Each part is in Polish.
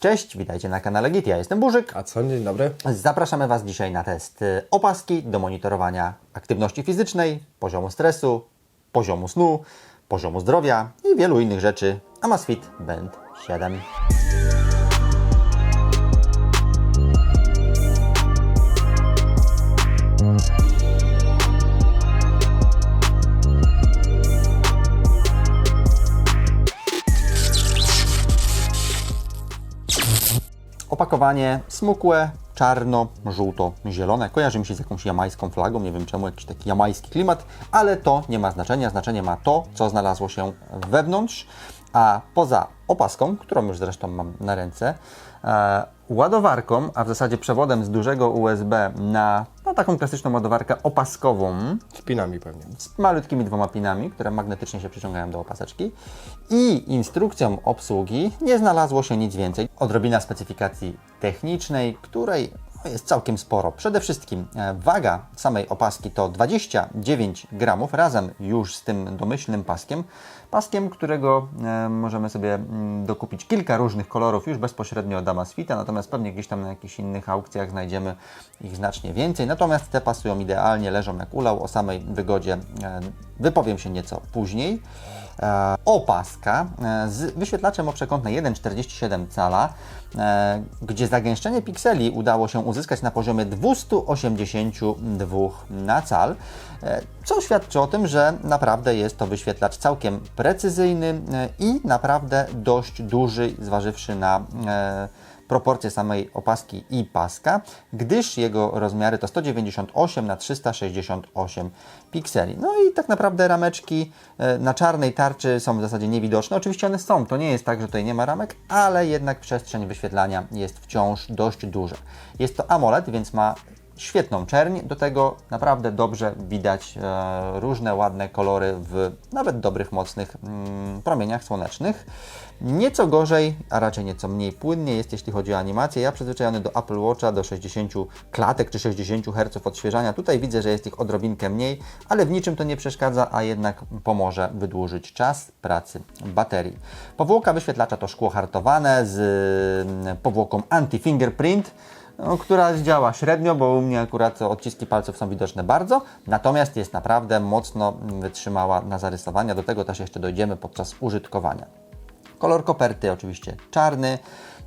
Cześć, witajcie na kanale Git. Ja jestem Burzyk. A co? Dzień dobry. Zapraszamy Was dzisiaj na test y, opaski do monitorowania aktywności fizycznej, poziomu stresu, poziomu snu, poziomu zdrowia i wielu innych rzeczy. Amazfit Band 7. Opakowanie smukłe, czarno, żółto, zielone. Kojarzy mi się z jakąś jamańską flagą, nie wiem czemu, jakiś taki jamański klimat, ale to nie ma znaczenia. Znaczenie ma to, co znalazło się wewnątrz, a poza opaską, którą już zresztą mam na ręce, e, ładowarką, a w zasadzie przewodem z dużego USB na taką klasyczną ładowarkę opaskową, Z pinami pewnie. z malutkimi dwoma pinami, które magnetycznie się przyciągają do opaseczki i instrukcją obsługi nie znalazło się nic więcej. Odrobina specyfikacji technicznej, której jest całkiem sporo. Przede wszystkim e, waga samej opaski to 29 gramów razem już z tym domyślnym paskiem. Paskiem, którego e, możemy sobie mm, dokupić kilka różnych kolorów już bezpośrednio od Amazfita, natomiast pewnie gdzieś tam na jakichś innych aukcjach znajdziemy ich znacznie więcej. Natomiast te pasują idealnie, leżą jak ulał. O samej wygodzie e, wypowiem się nieco później. E, opaska e, z wyświetlaczem o przekątnej 1,47 cala, e, gdzie zagęszczenie pikseli udało się uzyskać na poziomie 282 na cal, co świadczy o tym, że naprawdę jest to wyświetlacz całkiem precyzyjny i naprawdę dość duży, zważywszy na proporcje samej opaski i paska, gdyż jego rozmiary to 198 na 368 pikseli. No i tak naprawdę rameczki e, na czarnej tarczy są w zasadzie niewidoczne. Oczywiście one są, to nie jest tak, że tutaj nie ma ramek, ale jednak przestrzeń wyświetlania jest wciąż dość duża. Jest to AMOLED, więc ma świetną czerń, do tego naprawdę dobrze widać e, różne ładne kolory w nawet dobrych, mocnych mm, promieniach słonecznych. Nieco gorzej, a raczej nieco mniej płynnie jest, jeśli chodzi o animację. Ja przyzwyczajony do Apple Watcha do 60 klatek czy 60 Hz odświeżania. Tutaj widzę, że jest ich odrobinkę mniej, ale w niczym to nie przeszkadza, a jednak pomoże wydłużyć czas pracy baterii. Powłoka wyświetlacza to szkło hartowane z mm, powłoką anti-fingerprint no, która działa średnio, bo u mnie akurat odciski palców są widoczne bardzo, natomiast jest naprawdę mocno wytrzymała na zarysowania. Do tego też jeszcze dojdziemy podczas użytkowania. Kolor koperty oczywiście czarny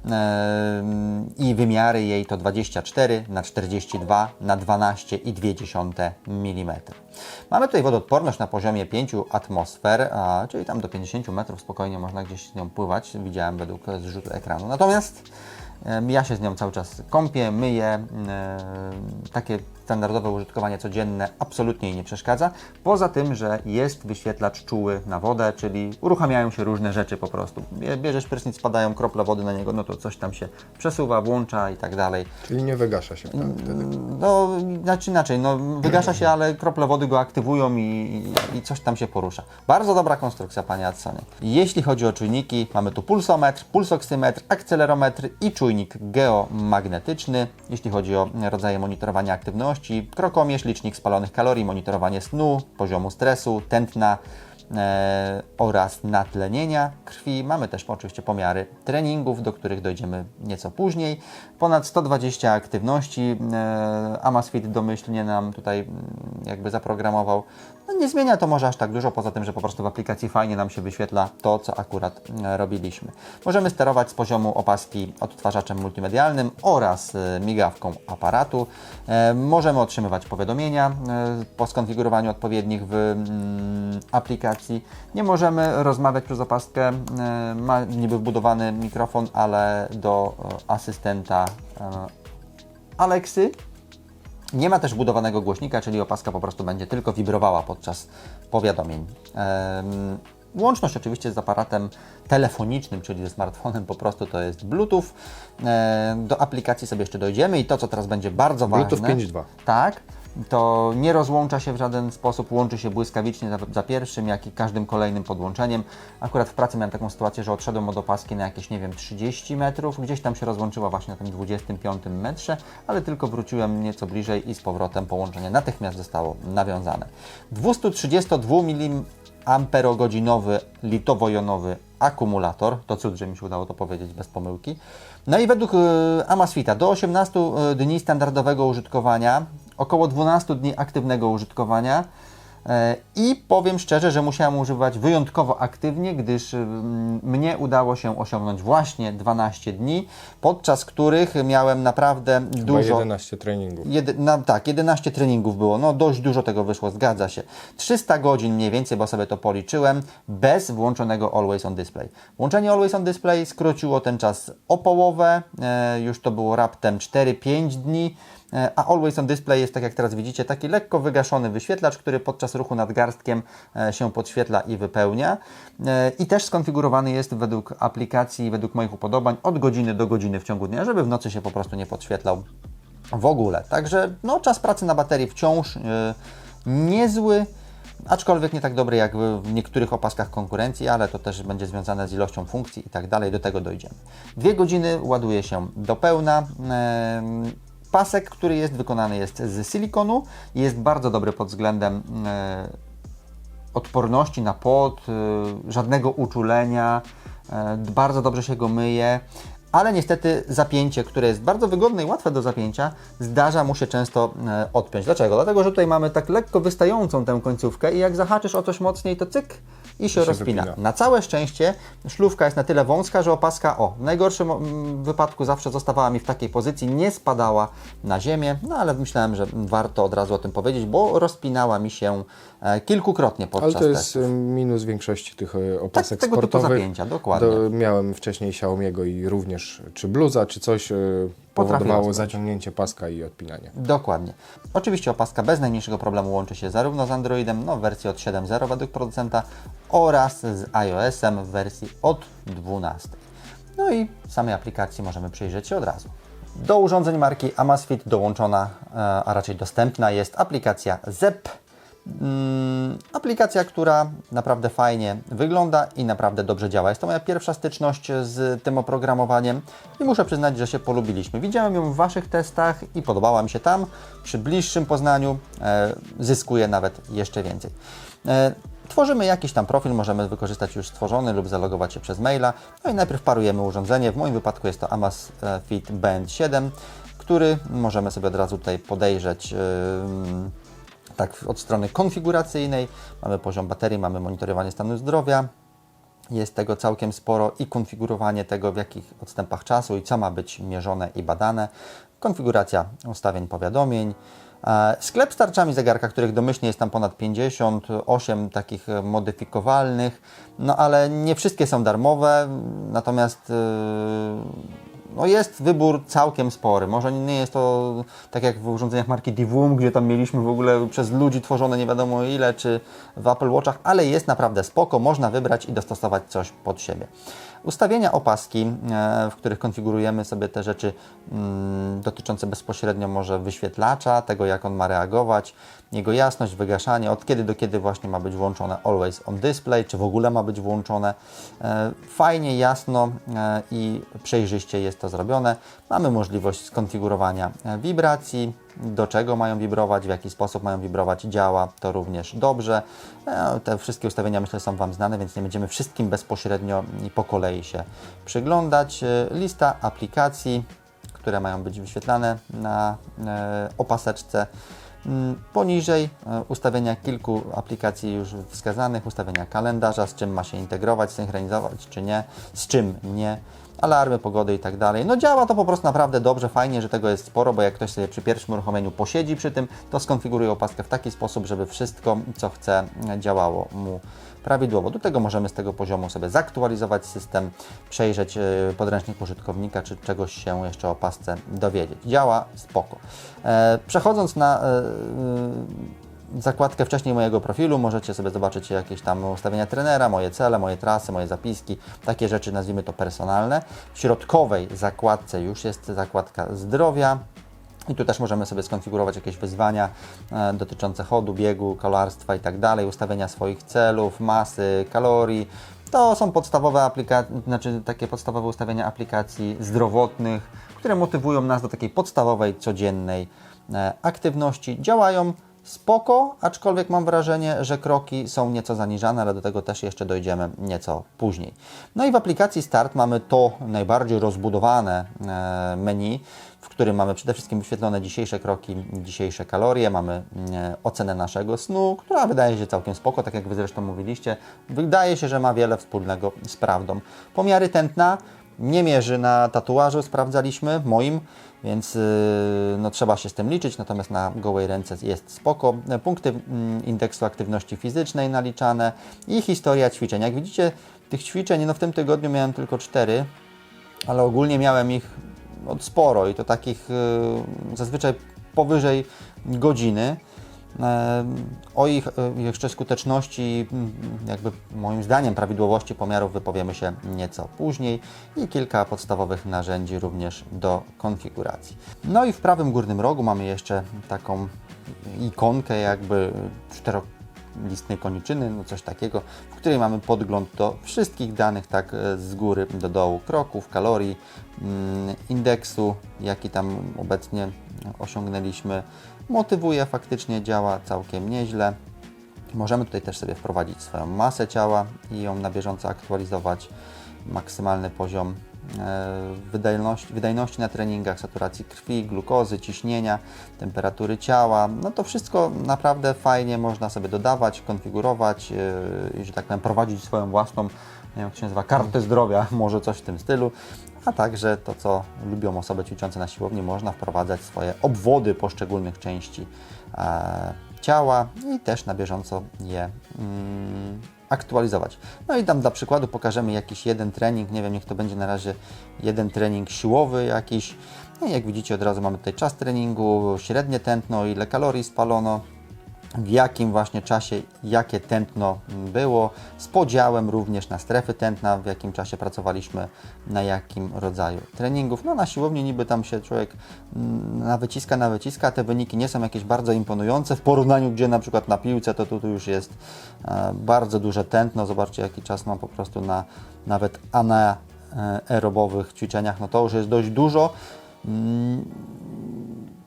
em, i wymiary jej to 24 na 42 na 12,2 mm. Mamy tutaj wodoodporność na poziomie 5 atmosfer, a, czyli tam do 50 metrów spokojnie można gdzieś z nią pływać, widziałem według zrzutu ekranu. Natomiast Ja się z nią cały czas kąpię, myję. em, Takie standardowe użytkowanie codzienne absolutnie jej nie przeszkadza. Poza tym, że jest wyświetlacz czuły na wodę, czyli uruchamiają się różne rzeczy po prostu. Bie- Bierzesz prysznic, spadają krople wody na niego, no to coś tam się przesuwa, włącza i tak dalej. Czyli nie wygasza się wtedy. No, znaczy inaczej, no, wygasza się, ale krople wody go aktywują i, i coś tam się porusza. Bardzo dobra konstrukcja, Panie Adsonie. Jeśli chodzi o czujniki, mamy tu pulsometr, pulsoksymetr, akcelerometr i czujnik geomagnetyczny. Jeśli chodzi o rodzaje monitorowania aktywności, krokomierz, licznik spalonych kalorii, monitorowanie snu, poziomu stresu, tętna, oraz natlenienia krwi. Mamy też oczywiście pomiary treningów, do których dojdziemy nieco później. Ponad 120 aktywności e, Amazfit domyślnie nam tutaj mm, jakby zaprogramował. No nie zmienia to może aż tak dużo, poza tym, że po prostu w aplikacji fajnie nam się wyświetla to, co akurat e, robiliśmy. Możemy sterować z poziomu opaski odtwarzaczem multimedialnym oraz e, migawką aparatu. E, Możemy otrzymywać powiadomienia e, po skonfigurowaniu odpowiednich w mm, aplikacji. Nie możemy rozmawiać przez opaskę. E, Ma niby wbudowany mikrofon, ale do e, asystenta e, Alexy. Nie ma też wbudowanego głośnika, czyli opaska po prostu będzie tylko wibrowała podczas powiadomień. Łączność oczywiście z aparatem telefonicznym, czyli ze smartfonem, po prostu to jest Bluetooth. Do aplikacji sobie jeszcze dojdziemy i to, co teraz będzie bardzo Bluetooth ważne. 5.2. Tak, to nie rozłącza się w żaden sposób, łączy się błyskawicznie za, za pierwszym, jak i każdym kolejnym podłączeniem. Akurat w pracy miałem taką sytuację, że odszedłem od opaski na jakieś, nie wiem, 30 metrów, gdzieś tam się rozłączyła właśnie na tym 25 metrze, ale tylko wróciłem nieco bliżej i z powrotem połączenie natychmiast zostało nawiązane. 232 mm amperogodzinowy litowo-jonowy akumulator. To cud, że mi się udało to powiedzieć bez pomyłki. No i według e, Amazfita do 18 dni standardowego użytkowania, około 12 dni aktywnego użytkowania. E, I powiem szczerze, że musiałem używać wyjątkowo aktywnie, gdyż mm, mnie udało się osiągnąć właśnie 12 dni, podczas których miałem naprawdę Chyba dużo. 11 treningów. Jedy, tak, 11 treningów było, no dość dużo tego wyszło, zgadza się. 300 godzin mniej więcej, bo sobie to policzyłem, bez włączonego Always on Display. Włączenie Always on Display skróciło ten czas o połowę, e, już to było raptem 4-5 dni, e, a Always on Display jest, tak jak teraz widzicie, taki lekko wygaszony wyświetlacz, który podczas ruchu nadgarstkiem e, się podświetla i wypełnia. E, I też skonfigurowany jest według aplikacji, według moich upodobań od godziny do godziny w ciągu dnia, żeby w nocy się po prostu nie podświetlał w ogóle. Także no, czas pracy na baterii wciąż yy, niezły, aczkolwiek nie tak dobry jak w, niektórych opaskach konkurencji, ale to też będzie związane z ilością funkcji i tak dalej, do tego dojdziemy. Dwie godziny ładuje się do pełna. Em, Pasek, który jest wykonany jest z silikonu, jest bardzo dobry pod względem e, odporności na pot, y, żadnego uczulenia, e, bardzo dobrze się go myje, ale niestety zapięcie, które jest bardzo wygodne i łatwe do zapięcia, zdarza mu się często e, odpiąć. Dlaczego? Dlatego, że tutaj mamy tak lekko wystającą tę końcówkę i jak zahaczysz o coś mocniej, to cyk i się, się rozpina. wypina. Na całe szczęście szlówka jest na tyle wąska, że opaska, o, w najgorszym mm, wypadku zawsze zostawała mi w takiej pozycji, nie spadała na ziemię, no ale myślałem, że warto od razu o tym powiedzieć, bo rozpinała mi się kilkukrotnie podczas Ale to jest testu. y, minus większości tych y, opasek tego typu sportowych. zapięcia, dokładnie. Do, miałem wcześniej Xiaomi'ego i również czy bluza, czy coś y, powodowało zaciągnięcie paska i odpinanie. Dokładnie. Oczywiście opaska bez najmniejszego problemu łączy się zarówno z Androidem, no w wersji od 7.0 według producenta oraz z iOS-em w wersji od 12. No i samej aplikacji możemy przyjrzeć się od razu. Do urządzeń marki Amazfit dołączona, e, a raczej dostępna jest aplikacja ZEP. Mm, aplikacja, która naprawdę fajnie wygląda i naprawdę dobrze działa. Jest to moja pierwsza styczność z tym oprogramowaniem i muszę przyznać, że się polubiliśmy. Widziałem ją w Waszych testach i podobała mi się tam. Przy bliższym poznaniu e, zyskuje nawet jeszcze więcej. E, Tworzymy jakiś tam profil, możemy wykorzystać już stworzony lub zalogować się przez maila. No i najpierw parujemy urządzenie. W moim wypadku jest to Amazfit Band 7, który możemy sobie od razu tutaj podejrzeć. Tak od strony konfiguracyjnej. Mamy poziom baterii, mamy monitorowanie stanu zdrowia. Jest tego całkiem sporo i konfigurowanie tego, w jakich odstępach czasu i co ma być mierzone i badane. Konfiguracja ustawień powiadomień. E, Sklep z tarczami zegarka, których domyślnie jest tam ponad 58 takich modyfikowalnych, no ale nie wszystkie są darmowe, natomiast e, no jest wybór całkiem spory. Może nie jest to tak jak w urządzeniach marki Divum, gdzie tam mieliśmy w ogóle przez ludzi tworzone nie wiadomo ile, czy w Apple Watchach, ale jest naprawdę spoko, można wybrać i dostosować coś pod siebie. Ustawienia opaski, e, w których konfigurujemy sobie te rzeczy mm, dotyczące bezpośrednio może wyświetlacza, tego jak on ma reagować, jego jasność, wygaszanie, od kiedy do kiedy właśnie ma być włączone Always on Display, czy w ogóle ma być włączone. E, Fajnie, jasno e, i przejrzyście jest to zrobione. Mamy możliwość skonfigurowania wibracji, do czego mają wibrować, w jaki sposób mają wibrować, działa to również dobrze. E, Te wszystkie ustawienia myślę są Wam znane, więc nie będziemy wszystkim bezpośrednio i po kolei się przyglądać. E, Lista aplikacji, które mają być wyświetlane na e, opaseczce. Mm, Poniżej ustawienia kilku aplikacji już wskazanych, ustawienia kalendarza, z czym ma się integrować, synchronizować czy nie, z czym nie, alarmy, pogody i tak dalej. No działa to po prostu naprawdę dobrze, fajnie, że tego jest sporo, bo jak ktoś sobie przy pierwszym uruchomieniu posiedzi przy tym, to skonfiguruje opaskę w taki sposób, żeby wszystko, co chce, działało mu prawidłowo. Do tego możemy z tego poziomu sobie zaktualizować system, przejrzeć e, podręcznik użytkownika, czy czegoś się jeszcze o pasce dowiedzieć. Działa spoko. E, Przechodząc na e, e, zakładkę wcześniej mojego profilu, możecie sobie zobaczyć jakieś tam ustawienia trenera, moje cele, moje trasy, moje zapiski, takie rzeczy, nazwijmy to personalne. W środkowej zakładce już jest zakładka zdrowia, i tu też możemy sobie skonfigurować jakieś wyzwania e, dotyczące chodu, biegu, kolarstwa i tak dalej, ustawienia swoich celów, masy, kalorii. To są podstawowe aplikacje, znaczy takie podstawowe ustawienia aplikacji zdrowotnych, które motywują nas do takiej podstawowej, codziennej e, aktywności. Działają spoko, aczkolwiek mam wrażenie, że kroki są nieco zaniżane, ale do tego też jeszcze dojdziemy nieco później. No i w aplikacji Start mamy to najbardziej rozbudowane e, menu, w którym mamy przede wszystkim wyświetlone dzisiejsze kroki, dzisiejsze kalorie, mamy e, ocenę naszego snu, która wydaje się całkiem spoko, tak jak Wy zresztą mówiliście. Wydaje się, że ma wiele wspólnego z prawdą. Pomiary tętna nie mierzy na tatuażu, sprawdzaliśmy, moim, więc yy, no, trzeba się z tym liczyć, natomiast na gołej ręce jest spoko. Punkty mm, indeksu aktywności fizycznej naliczane i historia ćwiczeń. Jak widzicie, tych ćwiczeń, no w tym tygodniu miałem tylko cztery, ale ogólnie miałem ich no, sporo i to takich y, zazwyczaj powyżej godziny. E, O ich e, jeszcze skuteczności, m, jakby moim zdaniem prawidłowości pomiarów wypowiemy się nieco później i kilka podstawowych narzędzi również do konfiguracji. No i w prawym górnym rogu mamy jeszcze taką ikonkę jakby czterolistnej koniczyny, no coś takiego, w której mamy podgląd do wszystkich danych tak e, z góry do dołu, kroków, kalorii, mm, indeksu, jaki tam obecnie osiągnęliśmy. Motywuje, faktycznie działa całkiem nieźle. Możemy tutaj też sobie wprowadzić swoją masę ciała i ją na bieżąco aktualizować. Maksymalny poziom e, wydajności, wydajności na treningach, saturacji krwi, glukozy, ciśnienia, temperatury ciała. No to wszystko naprawdę fajnie można sobie dodawać, konfigurować e, i, że tak powiem, prowadzić swoją własną, nie wiem jak się nazywa, kartę zdrowia, może coś w tym stylu. A także to, co lubią osoby ćwiczące na siłowni, można wprowadzać swoje obwody poszczególnych części e, ciała i też na bieżąco je mm, aktualizować. No i tam dla przykładu pokażemy jakiś jeden trening, nie wiem, niech to będzie na razie jeden trening siłowy jakiś. No jak widzicie od razu mamy tutaj czas treningu, średnie tętno, ile kalorii spalono, w jakim właśnie czasie, jakie tętno było, z podziałem również na strefy tętna, w jakim czasie pracowaliśmy, na jakim rodzaju treningów. No na siłowni niby tam się człowiek mm, na wyciska, na wyciska, te wyniki nie są jakieś bardzo imponujące w porównaniu, gdzie na przykład na piłce to tu, tu już jest e, bardzo duże tętno. Zobaczcie jaki czas mam po prostu na nawet anaerobowych ćwiczeniach, no to już jest dość dużo.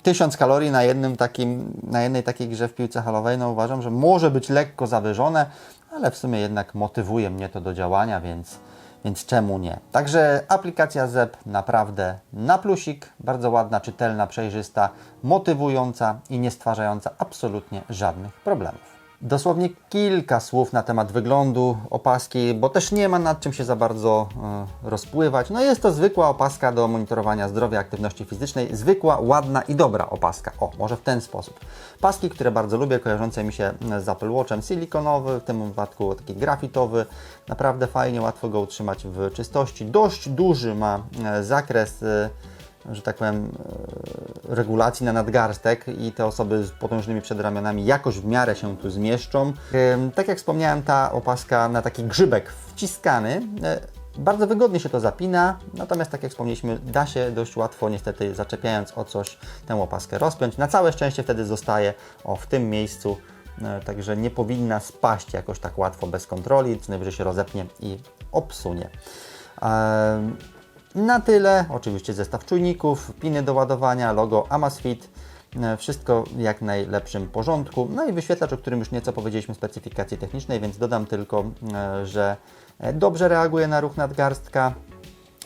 Mm, 1000 kalorii na jednym takim, na jednej takiej grze w piłce halowej, no uważam, że może być lekko zawyżone, ale w sumie jednak motywuje mnie to do działania, więc, więc czemu nie? Także aplikacja ZEP naprawdę na plusik, bardzo ładna, czytelna, przejrzysta, motywująca i nie stwarzająca absolutnie żadnych problemów. Dosłownie kilka słów na temat wyglądu opaski, bo też nie ma nad czym się za bardzo e, rozpływać. No jest to zwykła opaska do monitorowania zdrowia, aktywności fizycznej, zwykła, ładna i dobra opaska. O, może w ten sposób. Paski, które bardzo lubię, kojarzące mi się z Apple Watchem, silikonowy, w tym wypadku taki grafitowy. Naprawdę fajnie, łatwo go utrzymać w czystości. Dość duży ma e, zakres e, że tak powiem, e, regulacji na nadgarstek i te osoby z potężnymi przedramionami jakoś w miarę się tu zmieszczą. Tak jak wspomniałem, ta opaska na taki grzybek wciskany, e, bardzo wygodnie się to zapina, natomiast tak jak wspomnieliśmy, da się dość łatwo, niestety zaczepiając o coś, tę opaskę rozpiąć. Na całe szczęście wtedy zostaje o w tym miejscu, e, także nie powinna spaść jakoś tak łatwo bez kontroli, co najwyżej się rozepnie i obsunie. Na tyle, oczywiście zestaw czujników, piny do ładowania, logo Amazfit, e, wszystko w jak najlepszym porządku. No i wyświetlacz, o którym już nieco powiedzieliśmy w specyfikacji technicznej, więc dodam tylko, e, że e, dobrze reaguje na ruch nadgarstka,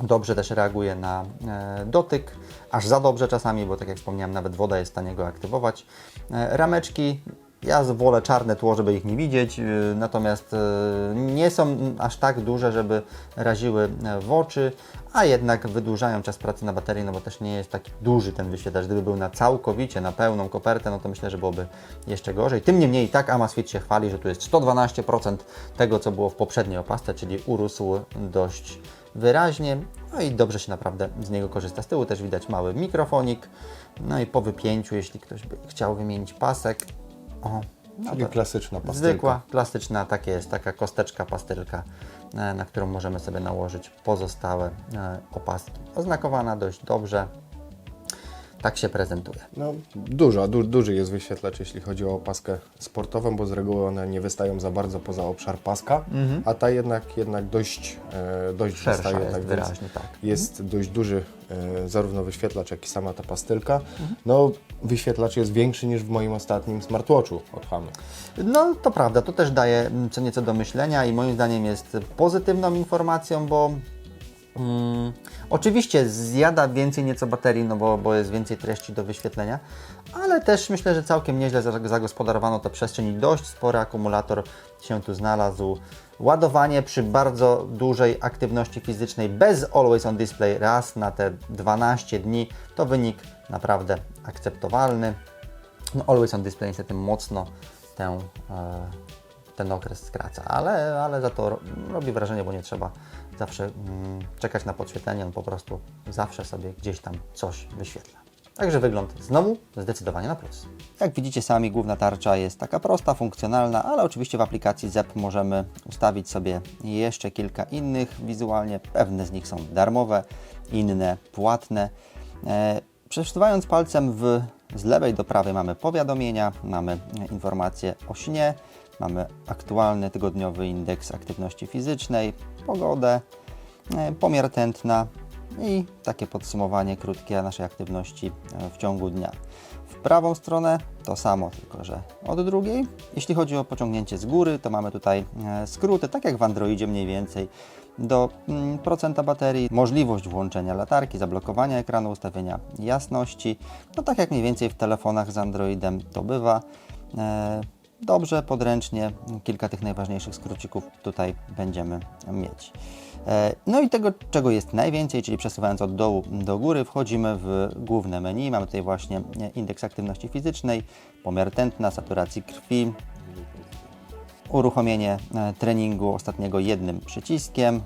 dobrze też reaguje na dotyk, aż za dobrze czasami, bo tak jak wspomniałem, nawet woda jest w stanie go aktywować. Rameczki, ja wolę czarne tło, żeby ich nie widzieć, e, natomiast e, nie są aż tak duże, żeby raziły e, w oczy, a jednak wydłużają czas pracy na baterii, no bo też nie jest taki duży ten wyświetlacz. Gdyby był na całkowicie, na pełną kopertę, no to myślę, że byłoby jeszcze gorzej. Tym niemniej tak Amazfit się chwali, że tu jest 112% tego, co było w poprzedniej opasce, czyli urósł dość wyraźnie, no i dobrze się naprawdę z niego korzysta. Z tyłu też widać mały mikrofonik, no i po wypięciu, jeśli ktoś by chciał wymienić pasek, o, no Czyli to klasyczna pastylka. zwykła, plastyczna, takie jest, taka kosteczka, pastylka, e, na którą możemy sobie nałożyć pozostałe e, opaski. Oznakowana dość dobrze, tak się prezentuje. No, duża, du, duży jest wyświetlacz, jeśli chodzi o opaskę sportową, bo z reguły one nie wystają za bardzo poza obszar paska, a ta jednak, jednak dość, e, dość Mhm. Szersza wystaje. jest tak wyraźnie, tak. Jest dość duży e, zarówno wyświetlacz, jak i sama ta pastylka. Mhm. No, wyświetlacz jest większy niż w moim ostatnim smartwatchu od Hamy. No to prawda, to też daje mm, co nieco do myślenia i moim zdaniem jest pozytywną informacją, bo mm, oczywiście zjada więcej nieco baterii, no bo, bo jest więcej treści do wyświetlenia, ale też myślę, że całkiem nieźle za- zagospodarowano tę przestrzeń i dość spory akumulator się tu znalazł. Ładowanie przy bardzo dużej aktywności fizycznej bez Always on Display raz na te 12 dni to wynik naprawdę akceptowalny. No, Always on Display niestety mocno tę, e, ten okres skraca, ale, ale za to ro- robi wrażenie, bo nie trzeba zawsze mm, czekać na podświetlenie, on po prostu zawsze sobie gdzieś tam coś wyświetla. Także wygląd znowu zdecydowanie na plus. Jak widzicie sami, główna tarcza jest taka prosta, funkcjonalna, ale oczywiście w aplikacji ZEP możemy ustawić sobie jeszcze kilka innych wizualnie. Pewne z nich są darmowe, inne płatne. E, palcem w, z lewej do prawej mamy powiadomienia, mamy informacje o śnie, mamy aktualny tygodniowy indeks aktywności fizycznej, pogodę, e, pomiar tętna i takie podsumowanie krótkie naszej aktywności e, w ciągu dnia. W prawą stronę to samo, tylko że od drugiej. Jeśli chodzi o pociągnięcie z góry, to mamy tutaj e, skróty, tak jak w Androidzie mniej więcej, do mm, procenta baterii, możliwość włączenia latarki, zablokowania ekranu, ustawienia jasności, no tak jak mniej więcej w telefonach z Androidem to bywa. Dobrze, podręcznie, kilka tych najważniejszych skrócików tutaj będziemy mieć. E, No i tego, czego jest najwięcej, czyli przesuwając od dołu do góry, wchodzimy w główne menu. Mamy tutaj właśnie indeks aktywności fizycznej, pomiar tętna, saturacji krwi, uruchomienie e, treningu ostatniego jednym przyciskiem, e,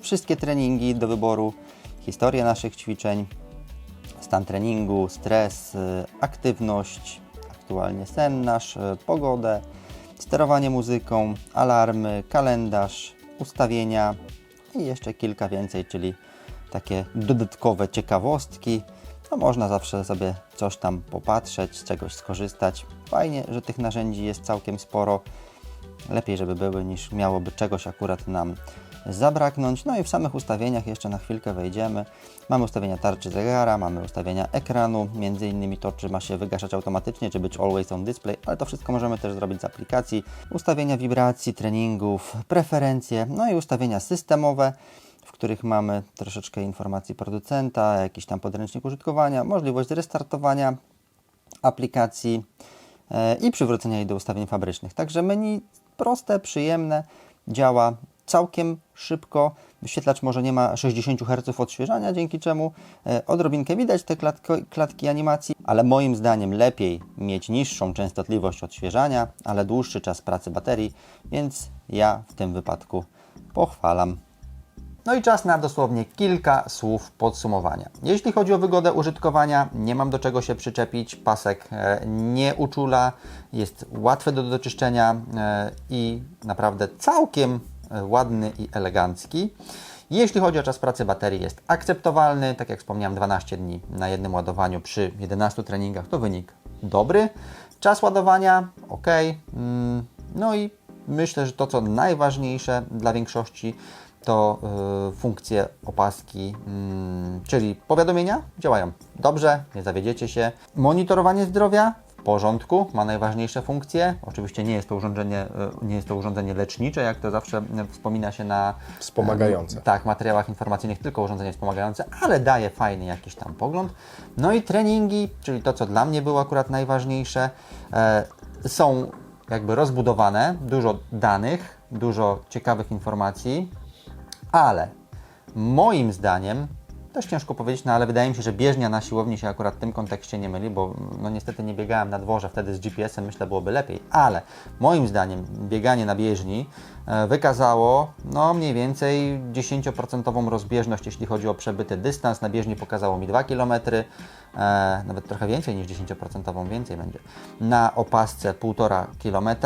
wszystkie treningi do wyboru, historię naszych ćwiczeń, stan treningu, stres, aktywność, aktualnie sen nasz, y, pogodę, sterowanie muzyką, alarmy, kalendarz, ustawienia i jeszcze kilka więcej, czyli takie dodatkowe ciekawostki. No można zawsze sobie coś tam popatrzeć, z czegoś skorzystać. Fajnie, że tych narzędzi jest całkiem sporo. Lepiej, żeby były, niż miałoby czegoś akurat nam zabraknąć. No i w samych ustawieniach jeszcze na chwilkę wejdziemy. Mamy ustawienia tarczy zegara, mamy ustawienia ekranu, między innymi to, czy ma się wygaszać automatycznie, czy być always on display, ale to wszystko możemy też zrobić z aplikacji. Ustawienia wibracji, treningów, preferencje, no i ustawienia systemowe, w których mamy troszeczkę informacji producenta, jakiś tam podręcznik użytkowania, możliwość restartowania aplikacji e, i przywrócenia jej do ustawień fabrycznych. Także menu proste, przyjemne, działa całkiem szybko. Wyświetlacz może nie ma 60 Hz odświeżania, dzięki czemu e, odrobinkę widać te klatko, klatki animacji, ale moim zdaniem lepiej mieć niższą częstotliwość odświeżania, ale dłuższy czas pracy baterii, więc ja w tym wypadku pochwalam. No i czas na dosłownie kilka słów podsumowania. Jeśli chodzi o wygodę użytkowania, nie mam do czego się przyczepić. Pasek e, nie uczula, jest łatwy do doczyszczenia e, i naprawdę całkiem ładny i elegancki. Jeśli chodzi o czas pracy baterii, jest akceptowalny. Tak jak wspomniałem, 12 dni na jednym ładowaniu przy 11 treningach to wynik dobry. Czas ładowania ok. Mm, No i myślę, że to co najważniejsze dla większości to y, funkcje opaski, mm, czyli powiadomienia działają dobrze, nie zawiedziecie się. Monitorowanie zdrowia porządku, ma najważniejsze funkcje. Oczywiście nie jest to urządzenie, y, nie jest to urządzenie lecznicze, jak to zawsze y, wspomina się na Wspomagające. y, tak, materiałach informacyjnych, tylko urządzenie wspomagające, ale daje fajny jakiś tam pogląd. No i treningi, czyli to, co dla mnie było akurat najważniejsze, e, są jakby rozbudowane, dużo danych, dużo ciekawych informacji, ale moim zdaniem, też ciężko powiedzieć, no ale wydaje mi się, że bieżnia na siłowni się akurat w tym kontekście nie myli, bo no niestety nie biegałem na dworze wtedy z GPS-em, myślę byłoby lepiej, ale moim zdaniem bieganie na bieżni e, wykazało no mniej więcej 10% rozbieżność, jeśli chodzi o przebyty dystans. Na bieżni pokazało mi 2 km, e, nawet trochę więcej niż 10%, więcej będzie. Na opasce 1,5 km.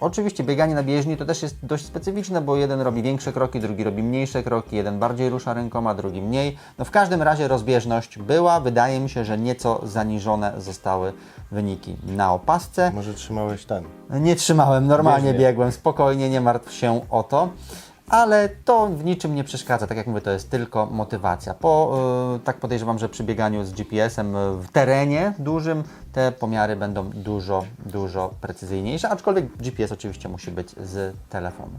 Oczywiście bieganie na bieżni to też jest dość specyficzne, bo jeden robi większe kroki, drugi robi mniejsze kroki, jeden bardziej rusza rękoma, drugi mniej. No w każdym razie rozbieżność była. Wydaje mi się, że nieco zaniżone zostały wyniki na opasce. Może trzymałeś ten. Nie trzymałem, normalnie biegłem, spokojnie, nie martw się o to. Ale to w niczym nie przeszkadza. Tak jak mówię, to jest tylko motywacja. Po, y, tak podejrzewam, że przy bieganiu z GPS-em w terenie dużym te pomiary będą dużo, dużo precyzyjniejsze, aczkolwiek GPS oczywiście musi być z telefonu.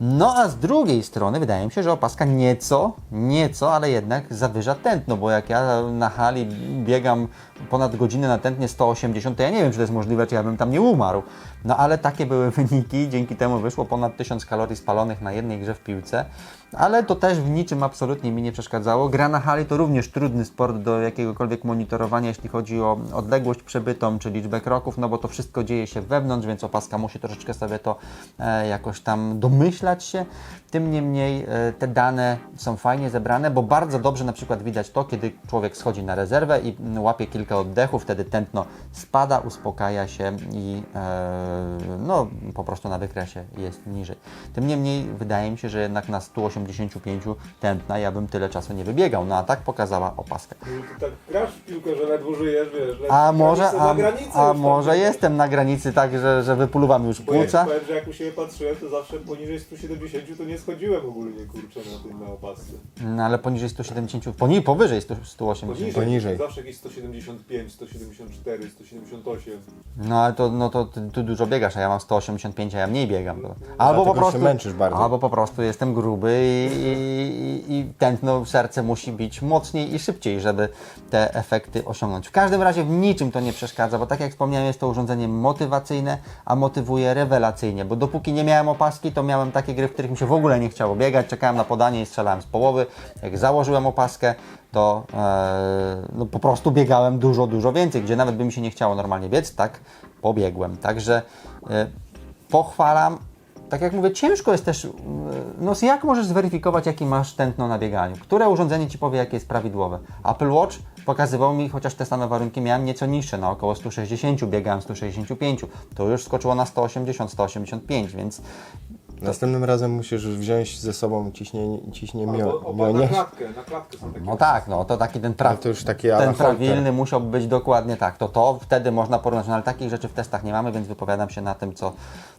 No a z drugiej strony wydaje mi się, że opaska nieco, nieco, ale jednak zawyża tętno, bo jak ja na hali biegam ponad godzinę na tętnie 180, to ja nie wiem, czy to jest możliwe, czy ja bym tam nie umarł. No ale takie były wyniki, dzięki temu wyszło ponad 1000 kalorii spalonych na jednej grze w piłce, ale to też w niczym absolutnie mi nie przeszkadzało. Gra na hali to również trudny sport do jakiegokolwiek monitorowania, jeśli chodzi o odległość przebytą czy liczbę kroków, no bo to wszystko dzieje się wewnątrz, więc opaska musi troszeczkę sobie to e, jakoś tam domyślać się. Tym niemniej e, te dane są fajnie zebrane, bo bardzo dobrze na przykład widać to, kiedy człowiek schodzi na rezerwę i mm, łapie kilka oddechów, wtedy tętno spada, uspokaja się i e, no, po prostu na wykresie jest niżej. Tym niemniej wydaje mi się, że jednak na 185 tętna ja bym tyle czasu nie wybiegał, no a tak pokazała opaska. No Ty tak grasz w piłkę, że ledwo żyjesz, wiesz, ledwo A może, a, a tam może biegniesz. jestem na granicy tak, że, że wypuluwam już płuca? powiem, że jak u siebie patrzyłem, to zawsze poniżej 170 to nie schodziłem ogólnie, kurczę, na tym, na opasce. No ale poniżej 170, poni, powyżej 100, 180. Poniżej, Poniżej. zawsze jakieś 175, 174, 178. No ale to, no to ty, tu dużo biegasz, a ja mam 185, a ja mniej biegam. Albo Dlatego po prostu, się męczysz bardzo. Albo po prostu jestem gruby i, i, tętno serce musi bić mocniej i szybciej, żeby te efekty osiągnąć. W każdym razie w niczym to nie przeszkadza, bo tak jak wspomniałem, jest to urządzenie motywacyjne, a motywuje rewelacyjnie, bo dopóki nie miałem opaski, to miałem takie gry, w których mi się w ogóle nie chciało biegać, czekałem na podanie i strzelałem z połowy. Jak założyłem opaskę, to e, no, po prostu biegałem dużo, dużo więcej, gdzie nawet by mi się nie chciało normalnie biec, tak pobiegłem. Także e, pochwalam. Tak jak mówię, ciężko jest też, e, no jak możesz zweryfikować, jaki masz tętno na bieganiu? Które urządzenie Ci powie, jakie jest prawidłowe? Apple Watch pokazywał mi, chociaż te same warunki miałem nieco niższe, na około 160, biegałem 165. To już skoczyło na 180, 185, więc Następnym razem musisz wziąć ze sobą ciśnienie, ciśnienie mio, Albo na mionie. klatkę, na klatkę są takie. no tak, no to taki ten pra... Ale to już takie ten prawilny musiałby być dokładnie tak. To to wtedy można porównać, no ale takich rzeczy w testach nie mamy, więc wypowiadam się na tym, co,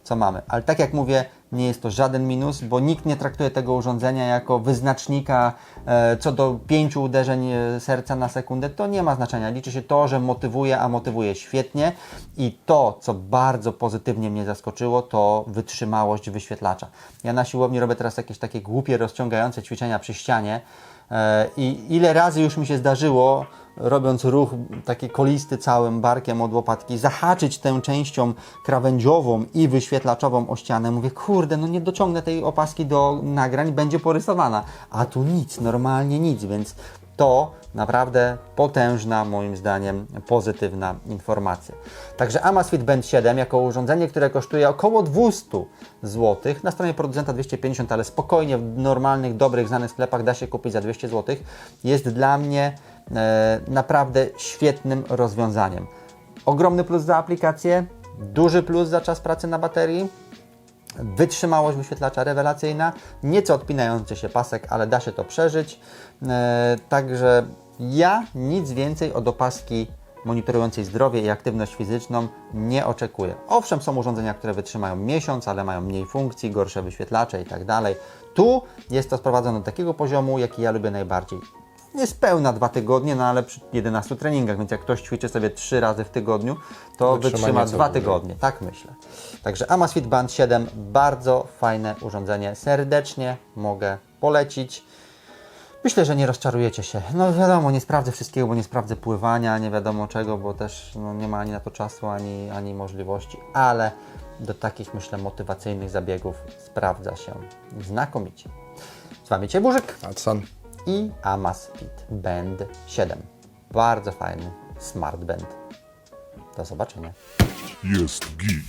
co mamy. Ale tak jak mówię, nie jest to żaden minus, bo nikt nie traktuje tego urządzenia jako wyznacznika e, co do pięciu uderzeń e, serca na sekundę. To nie ma znaczenia. Liczy się to, że motywuje, a motywuje świetnie. I to, co bardzo pozytywnie mnie zaskoczyło, to wytrzymałość Ja na siłowni robię teraz jakieś takie głupie, rozciągające ćwiczenia przy ścianie. E, I ile razy już mi się zdarzyło, robiąc ruch taki kolisty całym barkiem od łopatki, zahaczyć tę częścią krawędziową i wyświetlaczową o ścianę. Mówię, kurde, no nie dociągnę tej opaski do nagrań, będzie porysowana. A tu nic, normalnie nic, więc to naprawdę potężna, moim zdaniem, pozytywna informacja. Także Amazfit Band 7 jako urządzenie, które kosztuje około 200 zł, na stronie producenta 250, ale spokojnie w normalnych, dobrych, znanych sklepach da się kupić za 200 zł, jest dla mnie e, naprawdę świetnym rozwiązaniem. Ogromny plus za aplikację, duży plus za czas pracy na baterii, Wytrzymałość wyświetlacza rewelacyjna, nieco odpinający się pasek, ale da się to przeżyć. E, także ja nic więcej od opaski monitorującej zdrowie i aktywność fizyczną nie oczekuję. Owszem, są urządzenia, które wytrzymają miesiąc, ale mają mniej funkcji, gorsze wyświetlacze i tak dalej. Tu jest to sprowadzone do takiego poziomu, jaki ja lubię najbardziej. Niespełna dwa tygodnie, no ale przy 11 treningach, więc jak ktoś ćwiczy sobie trzy razy w tygodniu, to Wytrzyma dwa tygodnie, tak myślę. Także Amazfit Band 7, bardzo fajne urządzenie, serdecznie mogę polecić. Myślę, że nie rozczarujecie się. No wiadomo, nie sprawdzę wszystkiego, bo nie sprawdzę pływania, nie wiadomo czego, bo też no, nie ma ani na to czasu, ani, ani możliwości, ale do takich, myślę, motywacyjnych zabiegów sprawdza się znakomicie. Z Wami Cieburzyk Adson. i Amazfit Band 7. Bardzo fajny smart band. Do zobaczenia. Jest git.